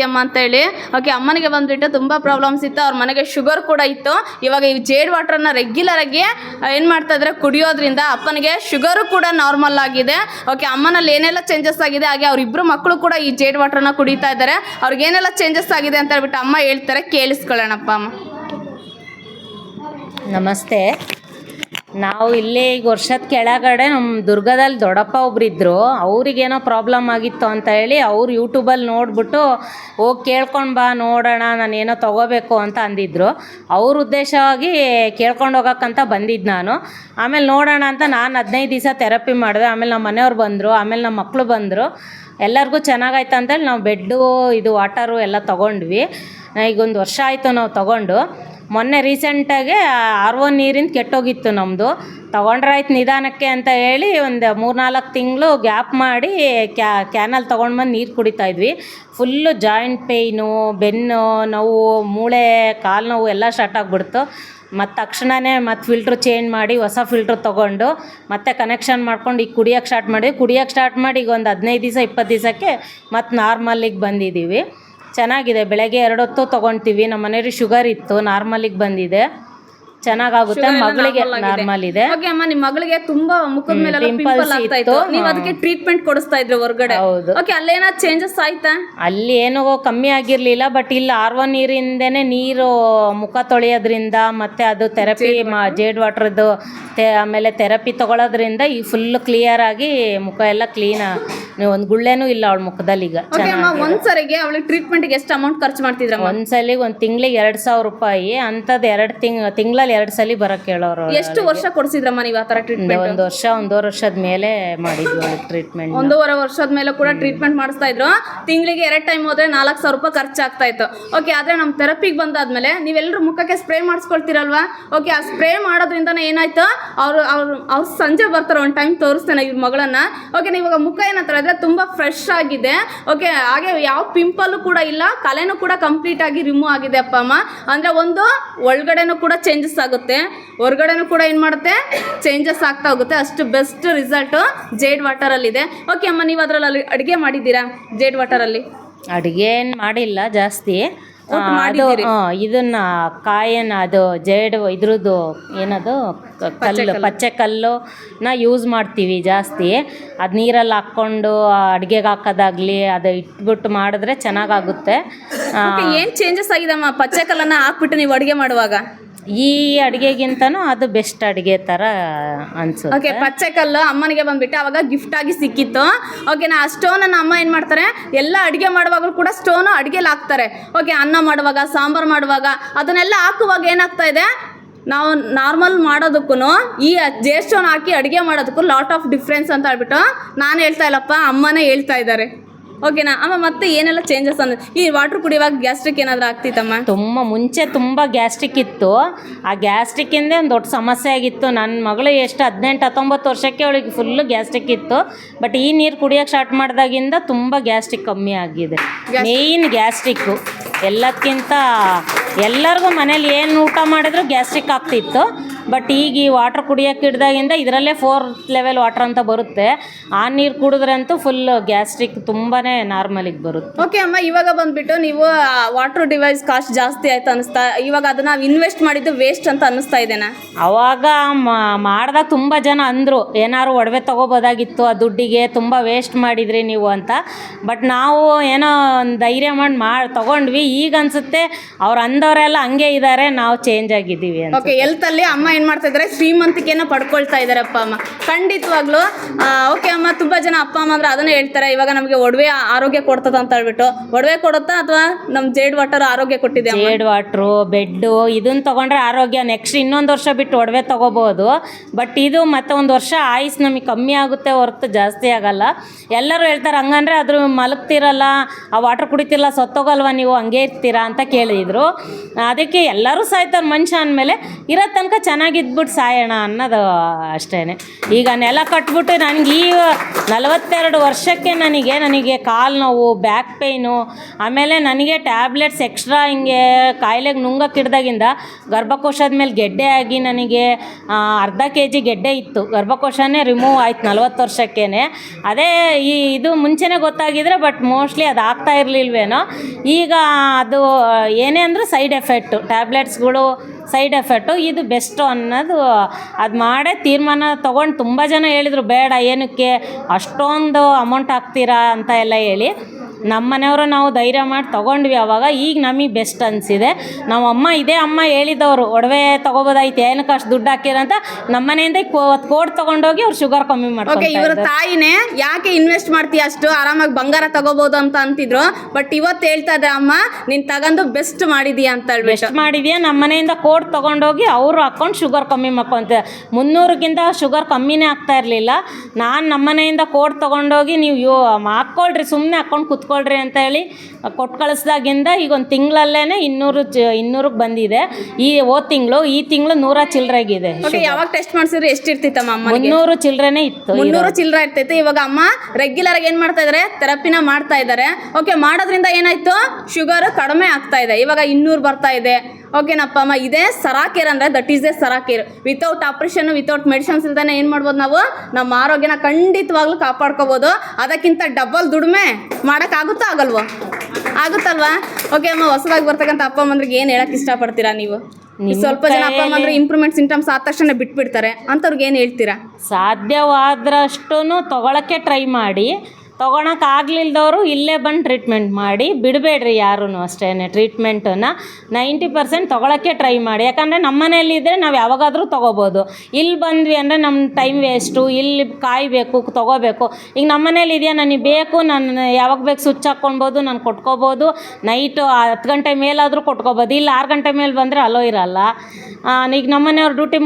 ಮಾಡ್ತೀಯಮ್ಮ ಅಂತ ಹೇಳಿ. ಓಕೆ ಅಮ್ಮನಿಗೆ ಬಂದ್ಬಿಟ್ಟು ತುಂಬ ಪ್ರಾಬ್ಲಮ್ಸ್ ಇತ್ತು. ಅವ್ರ ಮನೆಗೆ ಶುಗರ್ ಕೂಡ ಇತ್ತು. ಇವಾಗ ಈ ಜೇಡ್ ವಾಟ್ರನ್ನ ರೆಗ್ಯುಲರ್ ಆಗಿ ಏನು ಮಾಡ್ತಾ ಇದ್ರೆ ಕುಡಿಯೋದ್ರಿಂದ ಅಪ್ಪನಿಗೆ ಶುಗರು ಕೂಡ ನಾರ್ಮಲ್ ಆಗಿದೆ. ಓಕೆ ಅಮ್ಮನಲ್ಲಿ ಏನೆಲ್ಲ ಚೇಂಜಸ್ ಆಗಿದೆ? ಹಾಗೆ ಅವ್ರಿಬ್ರು ಮಕ್ಕಳು ಕೂಡ ಈ ಜೇಡ್ ವಾಟರ್ನ ಕುಡಿತಾ ಇದ್ದಾರೆ. ಅವ್ರಿಗೆ ಏನೆಲ್ಲ ಚೇಂಜಸ್ ಆಗಿದೆ ಅಂತ ಹೇಳ್ಬಿಟ್ಟು ಅಮ್ಮ ಹೇಳ್ತಾರೆ. ಕೇಳಿಸ್ಕೊಳ್ಳೋಣಪ್ಪ ಅಮ್ಮ. ನಮಸ್ತೆ. ನಾವು ಇಲ್ಲಿ ಈಗ ವರ್ಷದ ಕೆಳಗಡೆ ನಮ್ಮ ದುರ್ಗದಲ್ಲಿ ದೊಡ್ಡಪ್ಪ ಒಬ್ಬರಿದ್ದರು ಅವ್ರಿಗೇನೋ ಪ್ರಾಬ್ಲಮ್ ಆಗಿತ್ತು ಅಂತ ಹೇಳಿ ಅವ್ರು ಯೂಟ್ಯೂಬಲ್ಲಿ ನೋಡ್ಬಿಟ್ಟು ಹೋಗಿ ಕೇಳ್ಕೊಂಡು ಬಾ ನೋಡೋಣ, ನಾನು ಏನೋ ತೊಗೋಬೇಕು ಅಂತ ಅಂದಿದ್ರು. ಅವ್ರ ಉದ್ದೇಶವಾಗಿ ಕೇಳ್ಕೊಂಡು ಹೋಗೋಕ್ಕಂತ ಬಂದಿದ್ದು ನಾನು. ಆಮೇಲೆ ನೋಡೋಣ ಅಂತ ನಾನು ಹದಿನೈದು ದಿವಸ ಥೆರಪಿ ಮಾಡಿದೆ, ಆಮೇಲೆ ನಮ್ಮ ಮನೆಯವ್ರು ಬಂದರು, ಆಮೇಲೆ ನಮ್ಮ ಮಕ್ಕಳು ಬಂದರು. ಎಲ್ಲರಿಗೂ ಚೆನ್ನಾಗಾಯ್ತು ಅಂತೇಳಿ ನಾವು ಬೆಡ್ಡು, ಇದು ವಾಟರು ಎಲ್ಲ ತೊಗೊಂಡ್ವಿ. ಈಗ ಒಂದು ವರ್ಷ ಆಯಿತು ನಾವು ತೊಗೊಂಡು. ಮೊನ್ನೆ ರೀಸೆಂಟಾಗಿ ಆರ್ ಒ ನೀರಿಂದ ಕೆಟ್ಟೋಗಿತ್ತು ನಮ್ಮದು ತೊಗೊಂಡ್ರಾಯ್ತು ನಿಧಾನಕ್ಕೆ ಅಂತ ಹೇಳಿ ಒಂದು ಮೂರ್ನಾಲ್ಕು ತಿಂಗಳು ಗ್ಯಾಪ್ ಮಾಡಿ ಕ್ಯಾ ತೊಗೊಂಡು ಬಂದು ನೀರು ಕುಡಿತಾ ಇದ್ವಿ. ಫುಲ್ಲು ಜಾಯಿಂಟ್ ಪೇಯ್ನು, ಬೆನ್ನು, ನೋವು, ಮೂಳೆ, ಕಾಲು ನೋವು ಎಲ್ಲ ಸ್ಟಾರ್ಟ್ ಆಗಿಬಿಡ್ತು. ಮತ್ತು ತಕ್ಷಣವೇ ಮತ್ತು ಫಿಲ್ಟ್ರ್ ಚೇಂಜ್ ಮಾಡಿ ಹೊಸ ಫಿಲ್ಟ್ರ್ ತೊಗೊಂಡು ಮತ್ತೆ ಕನೆಕ್ಷನ್ ಮಾಡ್ಕೊಂಡು ಈಗ ಕುಡಿಯೋಕ್ಕೆ ಸ್ಟಾರ್ಟ್ ಮಾಡಿ ಕುಡಿಯೋಕ್ಕೆ ಸ್ಟಾರ್ಟ್ ಮಾಡಿ ಈಗ ಒಂದು ಹದಿನೈದು ದಿವಸ ಇಪ್ಪತ್ತು ದಿವಸಕ್ಕೆ ಮತ್ತು ನಾರ್ಮಲ್ಲಿಗೆ ಬಂದಿದ್ದೀವಿ ಚೆನ್ನಾಗಿದೆ. ಬೆಳಗ್ಗೆ ಎರಡು ಹೊತ್ತು ತೊಗೊತೀವಿ ನಮ್ಮ ಮನೆಯವ್ರಿಗೆ ಶುಗರ್ ಇತ್ತು. ನಾರ್ಮಲಿಗೆ ಬಂದಿದೆ. ಚೆನ್ನಾಗಾಗುತ್ತೆ ಮಗಳಿಗೆ ನಾರ್ಮಲ್ ಇದೆ. ಓಕೆ ಅಮ್ಮ ನಿಮ್ಮ ಮಗಳಿಗೆ ತುಂಬಾ ಮುಖದ ಮೇಲೆ ಪಿಂಪಲ್ ಆಗ್ತಾ ಇತ್ತು. ನೀವು ಅದಕ್ಕೆ ಟ್ರೀಟ್ಮೆಂಟ್ ಕೊಡಿಸ್ತಾ ಇದ್ರೆ ಹೊರಗಡೆ. ಹೌದು. ಓಕೆ ಅಲ್ಲೇನ ಚೇಂಜಸ್ ಆಯ್ತಾ? ಅಲ್ಲಿ ಏನೋ ಕಮ್ಮಿ ಆಗಿರ್ಲಿಲ್ಲ ಬಟ್ ಇಲ್ಲಿ ಆರ್ ಒನ್ ನೀರಿಂದನೇ ನೀರು ಮುಖ ತೊಳೆಯೋದ್ರಿಂದ ಮತ್ತೆ ಅದು ಥೆರಪಿ ಜೇಡ್ ವಾಟ್ರದ್ದು te ಆಮೇಲೆ ಥೆರಪಿ ತಗೊಳ್ಳೋದ್ರಿಂದ ಈ ಫುಲ್ ಕ್ಲಿಯರ್ ಆಗಿ ಮುಖ ಎಲ್ಲ ಕ್ಲೀನ್ ಒಂದು ಗುಳ್ಳೆನೂ ಇಲ್ಲ ಅವಳ ಮುಖದಲ್ಲಿ ಈಗ. ಒಂದ್ಸರಿಗೆ ಅವಳಿಗೆ ಟ್ರೀಟ್ಮೆಂಟ್ಗೆ ಎಷ್ಟು ಅಮೌಂಟ್ ಖರ್ಚು ಮಾಡ್ತಿದ್ರೆ ಒಂದ್ಸಲಿಗೆ ಒಂದು ತಿಂಗಳಿಗೆ ಎರಡ್ ಸಾವಿರ ರೂಪಾಯಿ ಅಂತದ್ ಎರಡು ತಿಂಗ್ ತಿಂಗಳಲ್ಲಿ ಎರಡು ಸಲ ಬರಕ್ಕೆ ಹೇಳೋರು ಎಷ್ಟು ವರ್ಷ ಕೊಡ್ಸಿದ್ರಮ್ಮ ನೀವು ಆ ಥರ ಟ್ರೀಟ್ಮೆಂಟ್ ಒಂದು ವರ್ಷ ಒಂದೂವರೆ ವರ್ಷದ ಮೇಲೆ ಮಾಡಿದ್ವಿ ಟ್ರೀಟ್ಮೆಂಟ್ ಒಂದೂವರೆ ವರ್ಷದ ಮೇಲೆ ಕೂಡ ಟ್ರೀಟ್ಮೆಂಟ್ ಮಾಡಿಸ್ತಾ ಇದ್ರು. ತಿಂಗಳಿಗೆ ಎರಡು ಟೈಮ್ ಹೋದ್ರೆ ನಾಲ್ಕು ಸಾವಿರ ರೂಪಾಯಿ ಖರ್ಚಾಗ್ತಾ ಇತ್ತು. ಓಕೆ ಆದ್ರೆ ನಮ್ಮ ಥೆರಪಿಗೆ ಬಂದಾದ್ಮೇಲೆ ನೀವೆಲ್ಲರೂ ಮುಖಕ್ಕೆ ಸ್ಪ್ರೇ ಮಾಡಿಸ್ಕೊಳ್ತೀರಲ್ವಾ? ಓಕೆ ಆ ಸ್ಪ್ರೇ ಮಾಡೋದ್ರಿಂದ ಏನಾಯ್ತು? ಅವರು ಅವ್ರು ಅವ್ರು ಸಂಜೆ ಬರ್ತಾರೆ ಒಂದು ಟೈಮ್ ತೋರಿಸ್ತೇನೆ ಇವ್ರ ಮಗಳನ್ನ. ಓಕೆ ಇವಾಗ ಮುಖ ಏನಂತಾರೆ ಅಂದರೆ ತುಂಬಾ ಫ್ರೆಶ್ ಆಗಿದೆ. ಓಕೆ ಹಾಗೆ ಯಾವ ಪಿಂಪಲ್ಲು ಕೂಡ ಇಲ್ಲ ಕಲೆನೂ ಕೂಡ ಕಂಪ್ಲೀಟ್ ಆಗಿ ರಿಮೂವ್ ಆಗಿದೆ ಅಪ್ಪ ಅಮ್ಮ. ಅಂದ್ರೆ ಒಂದು ಒಳಗಡೆನೂ ಕೂಡ ಚೇಂಜಸ್ ಆಗುತ್ತೆ. ಹೊರಗಡೆನೂ ಕೂಡ ಏನು ಮಾಡುತ್ತೆ? ಚೇಂಜಸ್ ಆಗ್ತಾ ಹೋಗುತ್ತೆ. ಅಷ್ಟು ಬೆಸ್ಟ್ ರಿಸಲ್ಟು ಜೇಡ್ ವಾಟರಲ್ಲಿದೆ ಓಕೆ ಅಮ್ಮ ನೀವು ಅದರಲ್ಲಿ ಅಡುಗೆ ಮಾಡಿದ್ದೀರಾ? ಜೇಡ್ ವಾಟರಲ್ಲಿ ಅಡುಗೆ ಏನು ಮಾಡಿಲ್ಲ ಜಾಸ್ತಿ. ಅದು. ಇದನ್ನ ಕಾಯನ್ನ ಅದು ಜೇಡ್ ಇದ್ರದ್ದು ಏನದು? ಕಲ್ಲು ಪಚ್ಚೆ ಕಲ್ಲುನ ಯೂಸ್ ಮಾಡ್ತೀವಿ ಜಾಸ್ತಿ. ಅದು ನೀರಲ್ಲಿ ಹಾಕ್ಕೊಂಡು ಅಡುಗೆಗೆ ಹಾಕೋದಾಗ್ಲಿ ಅದು ಇಟ್ಬಿಟ್ಟು ಮಾಡಿದ್ರೆ ಚೆನ್ನಾಗಾಗುತ್ತೆ. ಏನು ಚೇಂಜಸ್ ಆಗಿದೆ ಅಮ್ಮ? ಪಚ್ಚೆ ಕಲ್ಲನ್ನು ಹಾಕ್ಬಿಟ್ಟು ನೀವು ಅಡುಗೆ ಮಾಡುವಾಗ? ಈ ಅಡುಗೆಗಿಂತನೂ ಅದು ಬೆಸ್ಟ್ ಅಡುಗೆ ಥರ ಅನ್ಸುತ್ತೆ. ಓಕೆ ಪಚ್ಚೆ ಕಲ್ಲು ಅಮ್ಮನಿಗೆ ಬಂದ್ಬಿಟ್ಟು ಅವಾಗ ಗಿಫ್ಟ್ ಆಗಿ ಸಿಕ್ಕಿತ್ತು. ಓಕೆನಾ ಆ ಸ್ಟೋನನ್ನು ಅಮ್ಮ ಏನು ಮಾಡ್ತಾರೆ? ಎಲ್ಲ ಅಡುಗೆ ಮಾಡುವಾಗಲೂ ಕೂಡ ಸ್ಟೋನು ಅಡುಗೆಲಿ ಹಾಕ್ತಾರೆ. ಓಕೆ ಅನ್ನ ಮಾಡುವಾಗ, ಸಾಂಬಾರು ಮಾಡುವಾಗ, ಅದನ್ನೆಲ್ಲ ಹಾಕುವಾಗ ಏನಾಗ್ತಾ ಇದೆ? ನಾವು ನಾರ್ಮಲ್ ಮಾಡೋದಕ್ಕೂ ಈ ಜೇ ಸ್ಟೋನ್ ಹಾಕಿ ಅಡುಗೆ ಮಾಡೋದಕ್ಕೂ ಲಾಟ್ ಆಫ್ ಡಿಫ್ರೆನ್ಸ್ ಅಂತ ಹೇಳ್ಬಿಟ್ಟು ನಾನು ಹೇಳ್ತಾ ಇಲ್ಲಪ್ಪ, ಅಮ್ಮನೇ ಹೇಳ್ತಾ ಇದ್ದಾರೆ. ಓಕೆನಾ ಅಮ್ಮ ಮತ್ತೆ ಏನೆಲ್ಲ ಚೇಂಜಸ್ ಅಂದ್ರೆ ಈ ವಾಟರ್ ಕುಡಿಯುವಾಗ ಗ್ಯಾಸ್ಟ್ರಿಕ್ ಏನಾದ್ರೂ ಆಗ್ತಿತ್ತಮ್ಮ? ತುಂಬ ಮುಂಚೆ ತುಂಬ ಗ್ಯಾಸ್ಟ್ರಿಕ್ ಇತ್ತು. ಆ ಗ್ಯಾಸ್ಟ್ರಿಕ್ಕಿಂದೇ ಒಂದು ದೊಡ್ಡ ಸಮಸ್ಯೆ ಆಗಿತ್ತು. ನನ್ನ ಮಗಳು ಎಷ್ಟು ಹದಿನೆಂಟು ಹತ್ತೊಂಬತ್ತು ವರ್ಷಕ್ಕೆ ಅವಳಿಗೆ ಫುಲ್ಲು ಗ್ಯಾಸ್ಟ್ರಿಕ್ ಇತ್ತು. ಬಟ್ ಈ ನೀರು ಕುಡಿಯೋಕ್ಕೆ ಸ್ಟಾರ್ಟ್ ಮಾಡಿದಾಗಿಂದ ತುಂಬ ಗ್ಯಾಸ್ಟ್ರಿಕ್ ಕಮ್ಮಿ ಆಗಿದೆ. ಮೇಯ್ನ್ ಗ್ಯಾಸ್ಟ್ರಿಕ್ಕು ಎಲ್ಲದಕ್ಕಿಂತ ಎಲ್ಲರಿಗೂ ಮನೇಲಿ ಏನು ಊಟ ಮಾಡಿದ್ರು ಗ್ಯಾಸ್ಟ್ರಿಕ್ ಆಗ್ತಿತ್ತು. ಬಟ್ ಈಗ ಈ ವಾಟ್ರ್ ಕುಡಿಯೋಕೆ ಹಿಡ್ದಾಗಿಂದ ಇದರಲ್ಲೇ ಫೋರ್ತ್ ಲೆವೆಲ್ ವಾಟ್ರ್ ಅಂತ ಬರುತ್ತೆ. ಆ ನೀರು ಕುಡಿದ್ರೆ ಅಂತೂ ಫುಲ್ ಗ್ಯಾಸ್ಟ್ರಿಕ್ ತುಂಬಾ ನಾರ್ಮಲಿಗೆ ಬರುತ್ತೆ. ಓಕೆ ಅಮ್ಮ ಇವಾಗ ಬಂದ್ಬಿಟ್ಟು ನೀವು ವಾಟರ್ ಡಿವೈಸ್ ಕಾಸ್ಟ್ ಜಾಸ್ತಿ ಆಯ್ತು ಅನಿಸ್ತಾ ಇವಾಗ ಅದನ್ನ ನಾವು ಇನ್ವೆಸ್ಟ್ ಮಾಡಿದ್ದು ವೇಸ್ಟ್ ಅಂತ ಅನಿಸ್ತಾ ಇದೆನಾ? ಅವಾಗ ಮಾಡಿದಾಗ ತುಂಬ ಜನ ಅಂದರು ಏನಾದ್ರು ಒಡವೆ ತಗೋಬೋದಾಗಿತ್ತು ಆ ದುಡ್ಡಿಗೆ ತುಂಬ ವೇಸ್ಟ್ ಮಾಡಿದ್ರಿ ನೀವು ಅಂತ. ಬಟ್ ನಾವು ಏನೋ ಒಂದು ಧೈರ್ಯ ಮಾಡಿ ಮಾಡಿ ತಗೊಂಡ್ವಿ ಈಗ ಅನಿಸುತ್ತೆ ಅವ್ರು ಅಂದವರೆಲ್ಲ ಹಂಗೆ ಇದ್ದಾರೆ ನಾವು ಚೇಂಜ್ ಆಗಿದ್ದೀವಿ ಅಂತ. ಓಕೆ ಎಲ್ತಲ್ಲಿ ಅಮ್ಮ ಏನ್ ಮಾಡ್ತಾ ಇದ್ದಾರೆ ಶ್ರೀಮಂತಿಕೆನ ಪಡ್ಕೊಳ್ತಾ ಇದ್ದಾರೆ ಅಪ್ಪ ಅಮ್ಮ. ಖಂಡಿತವಾಗ್ಲೂ ಓಕೆ ಅಮ್ಮ, ತುಂಬಾ ಜನ ಅಪ್ಪ ಅಮ್ಮ ಅಂದ್ರೆ ಅದನ್ನೇ ಹೇಳ್ತಾರೆ. ಇವಾಗ ನಮಗೆ ಒಡವೆ ಆರೋಗ್ಯ ಕೊಡ್ತದ ಅಂತ ಹೇಳ್ಬಿಟ್ಟು. ಒಡವೆ ಕೊಡುತ್ತಾ ಅಥವಾ ನಮ್ ಜೇಡ್ ವಾಟರ್ ಆರೋಗ್ಯ ಕೊಟ್ಟಿದೆ ಜೇಡ್ ವಾಟ್ರು, ಬೆಡ್ಡು ಇದನ್ನ ತೊಗೊಂಡ್ರೆ ಆರೋಗ್ಯ. ನೆಕ್ಸ್ಟ್ ಇನ್ನೊಂದು ವರ್ಷ ಬಿಟ್ಟು ಒಡವೆ ತೊಗೋಬೋದು. ಬಟ್ ಇದು ಮತ್ತೆ ಒಂದು ವರ್ಷ ಆಯುಸ್ ನಮಗೆ ಕಮ್ಮಿ ಆಗುತ್ತೆ ಹೊರತು ಜಾಸ್ತಿ ಆಗಲ್ಲ. ಎಲ್ಲರೂ ಹೇಳ್ತಾರೆ, ಹಂಗಂದ್ರೆ ಅದ್ರ ಮಲಗ್ತಿರಲ್ಲ, ಆ ವಾಟರ್ ಕುಡಿತಿರಲ್ಲ, ಸತ್ತೋಗಲ್ವಾ ನೀವು? ಹಂಗೆ ಇರ್ತೀರಾ? ಅಂತ ಕೇಳಿದ್ರು. ಅದಕ್ಕೆ ಎಲ್ಲರೂ ಸಾಯ್ತಾರೆ. ಮನುಷ್ಯ ಅಂದಮೇಲೆ ಇರೋ ತನಕ ಚೆನ್ನಾಗಿ ಚೆನ್ನಾಗಿದ್ಬಿಟ್ಟು ಸಾಯೋಣ ಅನ್ನೋದು ಅಷ್ಟೇ ಈಗ ನೆಲ ಕಟ್ಬಿಟ್ಟು ನನಗೆ ಈ ನಲವತ್ತೆರಡು ವರ್ಷಕ್ಕೆ ನನಗೆ ನನಗೆ ಕಾಲು ನೋವು, ಬ್ಯಾಕ್ ಪೇಯ್ನು ಆಮೇಲೆ ನನಗೆ ಟ್ಯಾಬ್ಲೆಟ್ಸ್ ಎಕ್ಸ್ಟ್ರಾ ಹಿಂಗೆ ಕಾಯಿಲೆಗೆ ನುಂಗಕ್ಕಿಡ್ದಾಗಿಂದ ಗರ್ಭಕೋಶದ ಮೇಲೆ ಗೆಡ್ಡೆ ಆಗಿ ನನಗೆ ಅರ್ಧ ಕೆ ಜಿ ಗೆಡ್ಡೆ ಇತ್ತು. ಗರ್ಭಕೋಶನೇ ರಿಮೂವ್ ಆಯ್ತು ನಲವತ್ತು ವರ್ಷಕ್ಕೇ ಅದೇ ಈ ಇದು ಮುಂಚೆನೇ ಗೊತ್ತಾಗಿದ್ರೆ ಬಟ್ ಮೋಸ್ಟ್ಲಿ ಅದು ಆಗ್ತಾ ಇರಲಿಲ್ವೇನೋ. ಈಗ ಅದು ಏನೇ ಅಂದರೂ ಸೈಡ್ ಎಫೆಕ್ಟು. ಟ್ಯಾಬ್ಲೆಟ್ಸ್ಗಳು ಸೈಡ್ ಎಫೆಕ್ಟು, ಇದು ಬೆಸ್ಟು ಅನ್ನೋದು ಅದು ಮಾಡೇ ತೀರ್ಮಾನ ತೊಗೊಂಡು ತುಂಬ ಜನ ಹೇಳಿದರು, ಬೇಡ ಏನಕ್ಕೆ ಅಷ್ಟೊಂದು ಅಮೌಂಟ್ ಹಾಕ್ತೀರಾ ಅಂತ ಎಲ್ಲ ಹೇಳಿ. ನಮ್ಮ ಮನೆಯವರು ನಾವು ಧೈರ್ಯ ಮಾಡಿ ತೊಗೊಂಡ್ವಿ ಅವಾಗ ಈಗ ನಮಗೆ ಬೆಸ್ಟ್ ಅನಿಸಿದೆ. ನಮ್ಮ ಅಮ್ಮ ಇದೇ ಅಮ್ಮ ಹೇಳಿದವರು ಒಡವೆ ತೊಗೋಬೋದಾಯ್ತು ಏನಕ್ಕೆ ಅಷ್ಟು ದುಡ್ಡು ಹಾಕಿರಂತ ನಮ್ಮ ಮನೆಯಿಂದ ಕೋಡ್ ತೊಗೊಂಡೋಗಿ ಅವ್ರು ಶುಗರ್ ಕಮ್ಮಿ ಓಕೆ ಇವರ ತಾಯಿನೇ ಯಾಕೆ ಇನ್ವೆಸ್ಟ್ ಮಾಡ್ತೀಯ ಅಷ್ಟು? ಆರಾಮಾಗಿ ಬಂಗಾರ ತಗೋಬಹುದು ಅಂತ ಅಂತಿದ್ರು. ಬಟ್ ಇವತ್ತು ಹೇಳ್ತಾ ಇದ್ರೆ ಅಮ್ಮ ನೀನು ತಗೊಂಡು ಬೆಸ್ಟ್ ಮಾಡಿದೀಯ ಅಂತ ಹೇಳ್ಬಿಟ್ಟು. ಬೆಸ್ಟ್ ಮಾಡಿದ್ಯಾ ನಮ್ಮ ಮನೆಯಿಂದ ಕೋಡ್ ತೊಗೊಂಡೋಗಿ ಅವರು ಹಾಕೊಂಡು ಶುಗರ್ ಕಮ್ಮಿ ಮಾಡ್ಕೊಂತ ಮುನ್ನೂರಕ್ಕಿಂತ ಶುಗರ್ ಕಮ್ಮಿನೇ ಆಗ್ತಾ ಇರಲಿಲ್ಲ. ನಾನು ನಮ್ಮ ಮನೆಯಿಂದ ಕೋಡ್ ತೊಗೊಂಡೋಗಿ ನೀವು ಯೋ ಹಾಕ್ಕೊಳ್ರಿ ಸುಮ್ಮನೆ ಹಾಕ್ಕೊಂಡು ಕುತ್ಕೊಳ್ರಿ ಅಂತ ಹೇಳಿ ಕೊಟ್ಟು ಕಳಿಸ್ದಾಗಿಂದ ಈಗ ಒಂದು ತಿಂಗಳಲ್ಲೇ ಇನ್ನೂರು ಚ ಇನ್ನೂರಕ್ಕೆ ಬಂದಿದೆ. ಈ ಹೋದ ತಿಂಗಳು ಈ ತಿಂಗಳು ನೂರ ಚಿಲ್ಲರೆಗಿದೆ ಓಕೆ ಯಾವಾಗ ಟೆಸ್ಟ್ ಮಾಡಿಸಿದ್ರೆ? ಎಷ್ಟು ಇರ್ತಿತ್ತಮ್ಮ ಅಮ್ಮನಿಗೆ? ಮುನ್ನೂರು ಚಿಲ್ಲರೆನೇ ಇತ್ತು. ಮುನ್ನೂರು ಚಿಲ್ಲರೆ ಇರ್ತೈತೆ ಇವಾಗ ಅಮ್ಮ ರೆಗ್ಯುಲರ್ ಆಗಿ ಏನು ಮಾಡ್ತಾ ಇದಾರೆ? ಥೆರಪಿನ ಮಾಡ್ತಾ ಇದ್ದಾರೆ ಓಕೆ ಮಾಡೋದ್ರಿಂದ ಏನಾಯ್ತು? ಶುಗರ್ ಕಡಿಮೆ ಆಗ್ತಾ ಇದೆ. ಇವಾಗ ಇನ್ನೂರು ಬರ್ತಾ ಇದೆ. ಓಕೆನಪ್ಪ ಅಮ್ಮ ಇದೇ ಸರಾಕೇರ್ ಅಂದ್ರೆ that is a ಸರಾಕೇರ್. Without operation without medicines ಇಲ್ದಾನೆ ಏನು ಮಾಡ್ಬೋದು ನಾವು? ನಮ್ಮ ಆರೋಗ್ಯನ ಖಂಡಿತವಾಗ್ಲೂ ಕಾಪಾಡ್ಕೋಬೋದು. ಅದಕ್ಕಿಂತ ಡಬಲ್ ದುಡಿಮೆ ಮಾಡೋಕ್ಕಾಗುತ್ತೋ ಆಗಲ್ವೋ? ಆಗುತ್ತಲ್ವಾ? ಓಕೆ ಅಮ್ಮ ಹೊಸದಾಗಿ ಬರ್ತಕ್ಕಂಥ ಅಪ್ಪ ಅಮ್ಮಂದ್ರಿಗೆ ಏನು ಹೇಳಕ್ ಇಷ್ಟಪಡ್ತೀರಾ ನೀವು? ಸ್ವಲ್ಪ ಜನ ಅಪ್ಪ ಅಮ್ಮಂದ್ರೆ ಇಂಪ್ರೂವ್ಮೆಂಟ್ ಸಿಂಟಮ್ಸ್ ಆದ ತಕ್ಷಣ ಬಿಟ್ಬಿಡ್ತಾರೆ. ಅಂಥವ್ರಿಗೆ ಏನು ಹೇಳ್ತೀರಾ? ಸಾಧ್ಯವಾದ್ರಷ್ಟು ತಗೊಳಕ್ಕೆ ಟ್ರೈ ಮಾಡಿ. ತೊಗೊಳಕ್ಕೆ ಆಗ್ಲಿಲ್ದವರು ಇಲ್ಲೇ ಬಂದು ಟ್ರೀಟ್ಮೆಂಟ್ ಮಾಡಿ, ಬಿಡಬೇಡ್ರಿ ಯಾರೂ ಅಷ್ಟೇ ಟ್ರೀಟ್ಮೆಂಟನ್ನು ನೈಂಟಿ ಪರ್ಸೆಂಟ್ ತೊಗೊಳಕ್ಕೆ ಟ್ರೈ ಮಾಡಿ. ಯಾಕಂದರೆ ನಮ್ಮ ಇದ್ದರೆ ನಾವು ಯಾವಾಗಾದರೂ ತೊಗೋಬೋದು. ಇಲ್ಲಿ ಬಂದ್ವಿ ಅಂದರೆ ನಮ್ಮ ಟೈಮ್ ವೇಸ್ಟು ಇಲ್ಲಿ ಕಾಯಬೇಕು ತೊಗೋಬೇಕು. ಈಗ ನಮ್ಮ ಮನೇಲಿ ಇದೆಯಾ, ನನಗೆ ಬೇಕು, ನಾನು ಯಾವಾಗ ಬೇಕು ಸ್ವಿಚ್ ಹಾಕ್ಕೊಳ್ಬೋದು, ನಾನು ಕೊಟ್ಕೋಬೋದು ನೈಟು ಹತ್ತು ಗಂಟೆ ಮೇಲಾದರೂ ಕೊಟ್ಕೋಬೋದು ಇಲ್ಲಿ ಆರು ಗಂಟೆ ಮೇಲೆ ಬಂದರೆ ಅಲೋ ಇರಲ್ಲ. ಈಗ ನಮ್ಮ ಮನೆಯವ್ರು ಡ್ಯೂಟಿ